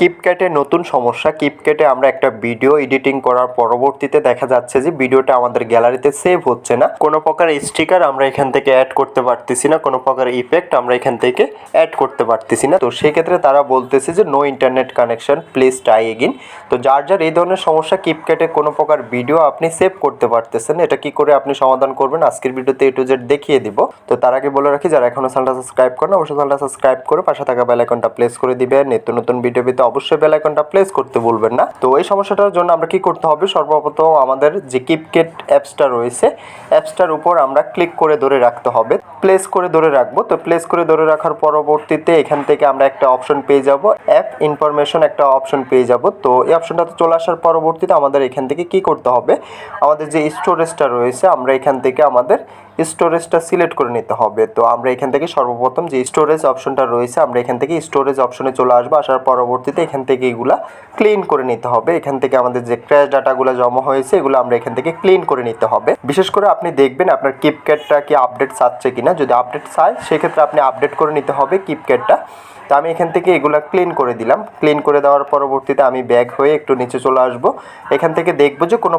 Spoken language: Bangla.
কিপক্যাটে নতুন সমস্যা। কিপক্যাটে আমরা একটা ভিডিও এডিটিং করার পরবর্তীতে দেখা যাচ্ছে যে ভিডিওটা আমাদের গ্যালারিতে সেভ হচ্ছে না। কোনো প্রকার স্টিকার আমরা এখান থেকে অ্যাড করতে পারতেছি না, কোনো প্রকার ইফেক্ট আমরা এখান থেকে অ্যাড করতে পারতেছি না। তো সেক্ষেত্রে তারা বলতেছে যে no internet connection please try again তো যার যার এই ধরনের সমস্যা কিপক্যাটে কোনো প্রকার ভিডিও আপনি সেভ করতে পারতেছেন, এটা কি করে আপনি সমাধান করবেন আজকের ভিডিওতে এ টু জেড দেখিয়ে দিব। তো তার আগে বলে রাখি, যারা এখনও চ্যানেলটা সাবস্ক্রাইব করেন, অবশ্যই চ্যানেলটা সাবস্ক্রাইব করে পাশে থাকা বেল আইকনটা প্লেস করে দিবেন। নিত্য নতুন ভিডিও পেতে অবশ্যই বেল আইকনটা প্লেস করতে ভুলবেন না। তো এই সমস্যাটার জন্য আমরা কি করতে হবে? সর্বপ্রথম আমাদের যে কিপকেট অ্যাপসটা রয়েছে অ্যাপসটার উপর আমরা ক্লিক করে ধরে রাখতে হবে। প্লেস করে ধরে রাখব। তো প্লেস করে ধরে রাখার পরবর্তীতে এখান থেকে আমরা একটা অপশন পেয়ে যাব। অ্যাপ ইনফরমেশন একটা অপশন পেয়ে যাব। তো এই অপশনটাতে চলে আসার পরবর্তীতে আমাদের এখান থেকে কি করতে হবে? আমাদের যে স্টোরেজটা রয়েছে, আমরা এখান থেকে আমাদের স্টোরেজটা সিলেক্ট করে নিতে হবে। তো আমরা এখান থেকে সর্বপ্রথম যে স্টোরেজ অপশনটা রয়েছে, আমরা এখান থেকে স্টোরেজ অপশনে চলে আসব। আসার পরবর্তীতে এখান থেকে এগুলা ক্লিন করে নিতে হবে। এখান থেকে আমাদের যে ক্র্যাশ ডাটাগুলো জমা হয়েছে, এগুলো আমরা এখান থেকে ক্লিন করে নিতে হবে। বিশেষ করে আপনি দেখবেন আপনার কিপক্যাটটা কি আপডেট চাচ্ছে কিনা। যদি আপডেট চায়, সেক্ষেত্রে আপনি আপডেট করে নিতে হবে কিপক্যাটটা তো আমি এখান থেকে এগুলা ক্লিন করে দিলাম। ক্লিন করে দেওয়ার পরবর্তীতে আমি ব্যাগ হয়ে একটু নিচে চলে আসব। এখান থেকে দেখব যে কোনো